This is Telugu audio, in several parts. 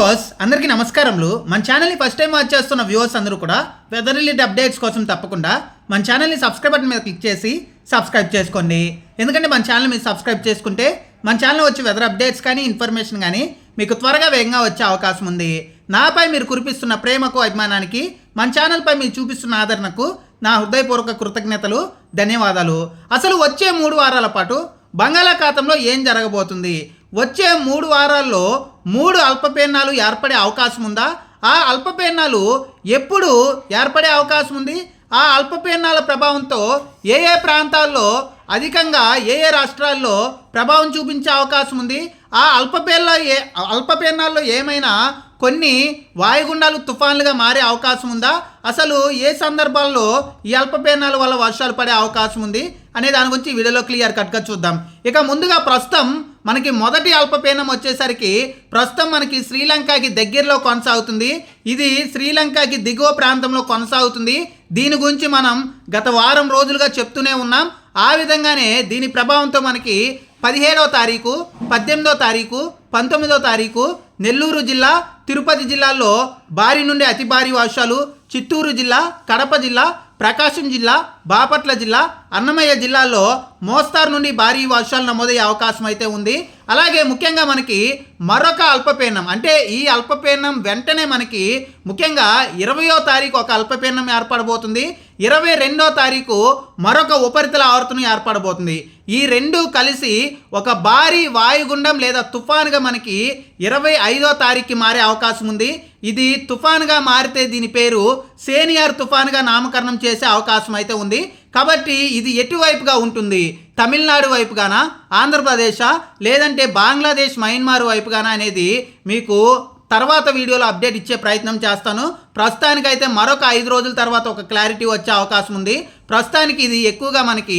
వ్యూవర్స్ అందరికీ నమస్కారములు. మన ఛానల్ని ఫస్ట్ టైం వాచ్ చేస్తున్న వ్యూవర్స్ అందరూ కూడా వెదర్ రిలేటెడ్ అప్డేట్స్ కోసం తప్పకుండా మన ఛానల్ని సబ్స్క్రైబ్ బటన్ మీద క్లిక్ చేసి సబ్స్క్రైబ్ చేసుకోండి. ఎందుకంటే మన ఛానల్ మీరు సబ్స్క్రైబ్ చేసుకుంటే మన ఛానల్ వచ్చి వెదర్ అప్డేట్స్ కానీ ఇన్ఫర్మేషన్ కానీ మీకు త్వరగా వేగంగా వచ్చే అవకాశం ఉంది. నాపై మీరు కురిపిస్తున్న ప్రేమకు అభిమానానికి మన ఛానల్పై మీరు చూపిస్తున్న ఆదరణకు నా హృదయపూర్వక కృతజ్ఞతలు ధన్యవాదాలు. అసలు వచ్చే మూడు వారాల పాటు బంగాళాఖాతంలో ఏం జరగబోతుంది? వచ్చే మూడు వారాల్లో మూడు అల్పపీడనాలు ఏర్పడే అవకాశం ఉందా? ఆ అల్పపీడనాలు ఎప్పుడు ఏర్పడే అవకాశం ఉంది? ఆ అల్పపీడనాల ప్రభావంతో ఏ ఏ ప్రాంతాల్లో అధికంగా ఏ ఏ రాష్ట్రాల్లో ప్రభావం చూపించే అవకాశం ఉంది? ఆ అల్పపీడన ఏ అల్పపీడనాల్లో ఏమైనా కొన్ని వాయుగుండాలు తుఫాన్లుగా మారే అవకాశం ఉందా? అసలు ఏ సందర్భాల్లో ఈ అల్పపీడనాల వల్ల వర్షాలు పడే అవకాశం ఉంది? అనే దాని గురించి వీడియోలో క్లియర్ కట్గా చూద్దాం. ఇక ముందుగా ప్రస్తుతం మనకి మొదటి అల్పపీడనం వచ్చేసరికి ప్రస్తుతం మనకి శ్రీలంకకి దగ్గరలో కొనసాగుతుంది. ఇది శ్రీలంకకి దిగువ ప్రాంతంలో కొనసాగుతుంది. దీని గురించి మనం గత వారం రోజులుగా చెప్తూనే ఉన్నాం. ఆ విధంగానే దీని ప్రభావంతో మనకి పదిహేడవ తారీఖు పద్దెనిమిదో తారీఖు పంతొమ్మిదవ తారీఖు నెల్లూరు జిల్లా తిరుపతి జిల్లాల్లో భారీ నుండి అతి భారీ వర్షాలు చిత్తూరు జిల్లా కడప జిల్లా ప్రకాశం జిల్లా బాపట్ల జిల్లా అన్నమయ్య జిల్లాల్లో మోస్తారు నుండి భారీ వర్షాలు నమోదయ్యే అవకాశం అయితే ఉంది. అలాగే ముఖ్యంగా మనకి మరొక అల్పపీడనం అంటే ఈ అల్పపీడనం వెంటనే మనకి ముఖ్యంగా ఇరవయో తారీఖు ఒక అల్పపీడనం ఏర్పడబోతుంది. ఇరవై రెండో తారీఖు మరొక ఉపరితల ఆవర్తనం ఏర్పడబోతుంది. ఈ రెండు కలిసి ఒక భారీ వాయుగుండం లేదా తుఫాన్గా మనకి ఇరవై ఐదో తారీఖుకి మారే అవకాశం ఉంది. ఇది తుఫాన్గా మారితే దీని పేరు సేనియర్ తుఫాన్గా నామకరణం చేసే అవకాశం అయితే ఉంది. కాబట్టి ఇది ఎటువైపుగా ఉంటుంది? తమిళనాడు వైపుగానా? ఆంధ్రప్రదేశ్? లేదంటే బంగ్లాదేశ్ మయన్మార్ వైపుగానా అనేది మీకు తర్వాత వీడియోలో అప్డేట్ ఇచ్చే ప్రయత్నం చేస్తాను. ప్రస్తుతానికైతే మరొక ఐదు రోజుల తర్వాత ఒక క్లారిటీ వచ్చే అవకాశం ఉంది. ప్రస్తుతానికి ఇది ఎక్కువగా మనకి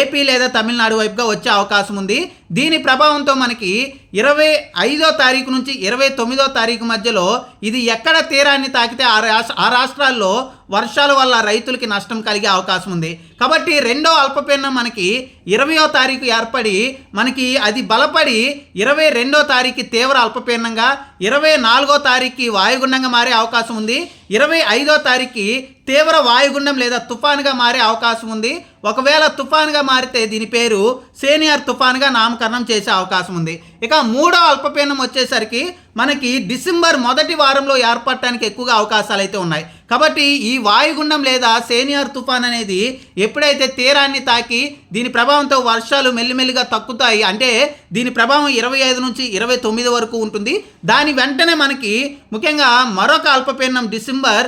ఏపీ లేదా తమిళనాడు వైపుగా వచ్చే అవకాశం ఉంది. దీని ప్రభావంతో మనకి ఇరవై ఐదో తారీఖు నుంచి ఇరవై తొమ్మిదో తారీఖు మధ్యలో ఇది ఎక్కడ తీరాన్ని తాకితే ఆ రాష్ట్ర ఆ రాష్ట్రాల్లో వర్షాల వల్ల రైతులకి నష్టం కలిగే అవకాశం ఉంది. కాబట్టి రెండో అల్పపీడనం మనకి ఇరవయో తారీఖు ఏర్పడి మనకి అది బలపడి ఇరవై రెండో తారీఖు తీవ్ర అల్పపీడనంగా ఇరవై నాలుగో తారీఖుకి వాయుగుండంగా మారే అవకాశం ఉంది. ఇరవై ఐదో తారీఖు తీవ్ర వాయుగుండం లేదా తుఫాన్గా మారే అవకాశం ఉంది. ఒకవేళ తుఫాన్గా మారితే దీని పేరు సీనియర్ తుఫాన్గా నామకరణం చేసే అవకాశం ఉంది. ఇక మూడో అల్పపీడనం వచ్చేసరికి మనకి డిసెంబర్ మొదటి వారంలో ఏర్పడటానికి ఎక్కువగా అవకాశాలు అయితే ఉన్నాయి. కాబట్టి ఈ వాయుగుండం లేదా సేనియర్ తుఫాన్ అనేది ఎప్పుడైతే తీరాన్ని తాకి దీని ప్రభావంతో వర్షాలు మెల్లిమెల్లిగా తక్కుతాయి అంటే దీని ప్రభావం ఇరవై ఐదు నుంచి ఇరవై తొమ్మిది వరకు ఉంటుంది. దాని వెంటనే మనకి ముఖ్యంగా మరొక అల్పపీడనం డిసెంబర్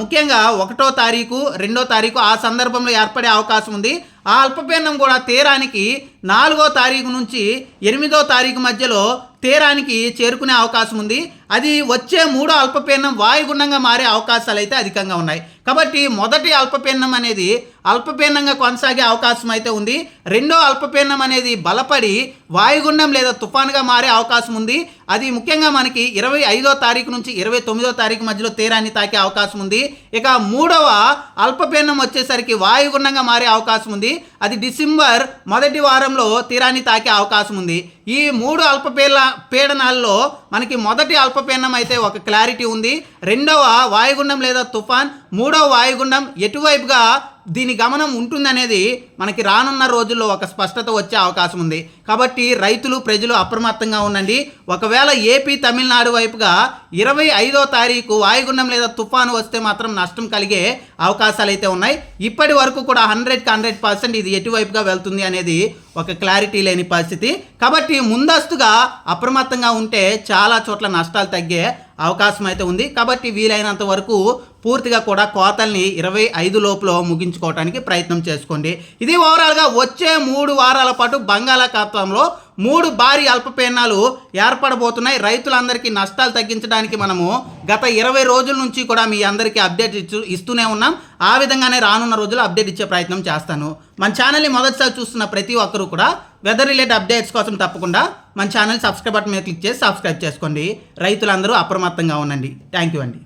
ముఖ్యంగా ఒకటో తారీఖు రెండో తారీఖు ఆ సందర్భంలో ఏర్పడే అవకాశం ఉంది. ఆ అల్పపీడనం కూడా తీరానికి నాలుగో తారీఖు నుంచి ఎనిమిదో తారీఖు మధ్యలో తీరానికి చేరుకునే అవకాశం ఉంది. అది వచ్చే మూడో అల్పపీడనం వాయుగుండంగా మారే అవకాశాలు అయితే అధికంగా ఉన్నాయి. కాబట్టి మొదటి అల్పపీడనం అనేది అల్పపీడనంగా కొనసాగే అవకాశం అయితే ఉంది. రెండో అల్పపీడనం అనేది బలపడి వాయుగుండం లేదా తుఫాన్గా మారే అవకాశం ఉంది. అది ముఖ్యంగా మనకి ఇరవై ఐదో తారీఖు నుంచి ఇరవై తొమ్మిదో తారీఖు మధ్యలో తీరాన్ని తాకే అవకాశం ఉంది. ఇక మూడవ అల్పపీడనం వచ్చేసరికి వాయుగుండంగా మారే అవకాశం ఉంది. అది డిసెంబర్ మొదటి వారంలో తీరాన్ని తాకే అవకాశం ఉంది. ఈ మూడు అల్పపీడ పీడనాల్లో మనకి మొదటి అల్పపీడనం అయితే ఒక క్లారిటీ ఉంది. రెండవ వాయుగుండం లేదా తుఫాన్ మూడవ వాయుగుండం ఎటువైపుగా దీని గమనం ఉంటుందనేది మనకి రానున్న రోజుల్లో ఒక స్పష్టత వచ్చే అవకాశం ఉంది. కాబట్టి రైతులు ప్రజలు అప్రమత్తంగా ఉండండి. ఒకవేళ ఏపీ తమిళనాడు వైపుగా ఇరవై ఐదో తారీఖు వాయుగుండం లేదా తుఫాను వస్తే మాత్రం నష్టం కలిగే అవకాశాలు అయితే ఉన్నాయి. ఇప్పటి వరకు కూడా హండ్రెడ్కి హండ్రెడ్ పర్సెంట్ ఇది ఎటువైపుగా వెళ్తుంది అనేది ఒక క్లారిటీ లేని పరిస్థితి. కాబట్టి ముందస్తుగా అప్రమత్తంగా ఉంటే చాలా చోట్ల నష్టాలు తగ్గే అవకాశం అయితే ఉంది. కాబట్టి వీలైనంత వరకు పూర్తిగా కూడా కోతల్ని ఇరవై ఐదు లోపల ముగించుకోవడానికి ప్రయత్నం చేసుకోండి. ఇది ఓవరాల్గా వచ్చే మూడు వారాల పాటు బంగాళాఖాతంలో మూడు భారీ అల్పపీడనాలు ఏర్పడబోతున్నాయి. రైతులందరికీ నష్టాలు తగ్గించడానికి మనము గత ఇరవై రోజుల నుంచి కూడా మీ అందరికీ అప్డేట్ ఇచ్చు ఇస్తూనే ఉన్నాం. ఆ విధంగానే రానున్న రోజులు అప్డేట్ ఇచ్చే ప్రయత్నం చేస్తాను. మన ఛానల్ని మొదటిసారి చూస్తున్న ప్రతి ఒక్కరూ కూడా వెదర్ రిలేటెడ్ అప్డేట్స్ కోసం తప్పకుండా మన ఛానల్ సబ్స్క్రైబ్ బటన్ మీద క్లిక్ చేసి సబ్స్క్రైబ్ చేసుకోండి. రైతులందరూ అప్రమత్తంగా ఉండండి. థ్యాంక్ యూ అండి.